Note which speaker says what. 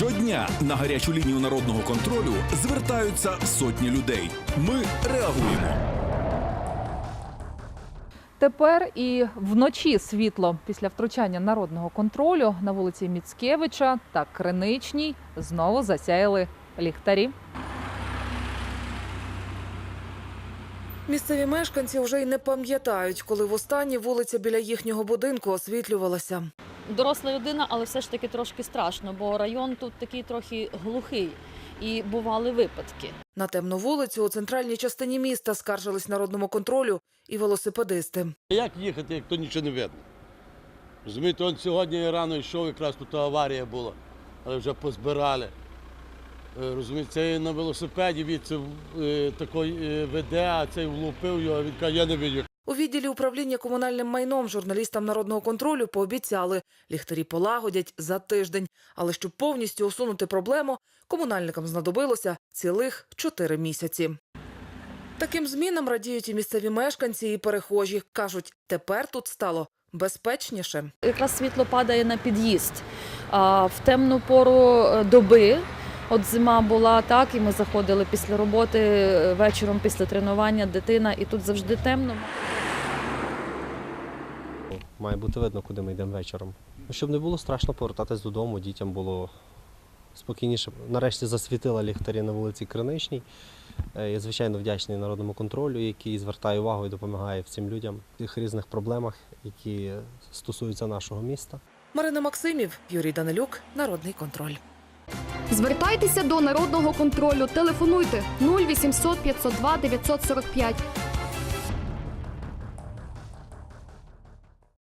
Speaker 1: Щодня на гарячу лінію народного контролю звертаються сотні людей. Ми реагуємо.
Speaker 2: Тепер і вночі світло після втручання народного контролю на вулиці Міцкевича та Криничній знову засяяли ліхтарі.
Speaker 3: Місцеві мешканці вже й не пам'ятають, коли востаннє вулиця біля їхнього будинку освітлювалася.
Speaker 4: Доросла людина, але все ж таки трошки страшно, бо район тут такий трохи глухий і бували випадки.
Speaker 3: На темну вулицю у центральній частині міста скаржились народному контролю і велосипедисти.
Speaker 5: Як їхати, як то нічого не видно? Розумієте, он сьогодні рано йшов, якраз тут аварія була, але вже позбирали. Е, Розумієте, цей на велосипеді від це е, такий е, веде, а цей влупив його, він каже, я не видів.
Speaker 3: У відділі управління комунальним майном журналістам народного контролю пообіцяли, ліхтарі полагодять за тиждень. Але щоб повністю усунути проблему, комунальникам знадобилося цілих чотири місяці. Таким змінам радіють і місцеві мешканці, і перехожі. Кажуть, тепер тут стало безпечніше.
Speaker 4: Якраз світло падає на під'їзд. А в темну пору е, доби. От зима була так, і ми заходили після роботи е, вечором після тренування, дитина, і тут завжди темно.
Speaker 6: Має бути видно, куди ми йдемо вечором. Ну, Щоб не було страшно повертатись додому, дітям було спокійніше. Нарешті засвітила ліхтарі на вулиці Криничній. Е, Я звичайно вдячний народному контролю, який звертає увагу і допомагає всім людям в тих різних проблемах, які стосуються нашого міста.
Speaker 3: Марина Максимів, Юрій Данилюк, Народний контроль.
Speaker 7: Звертайтеся до народного контролю. Телефонуйте 0800 502 945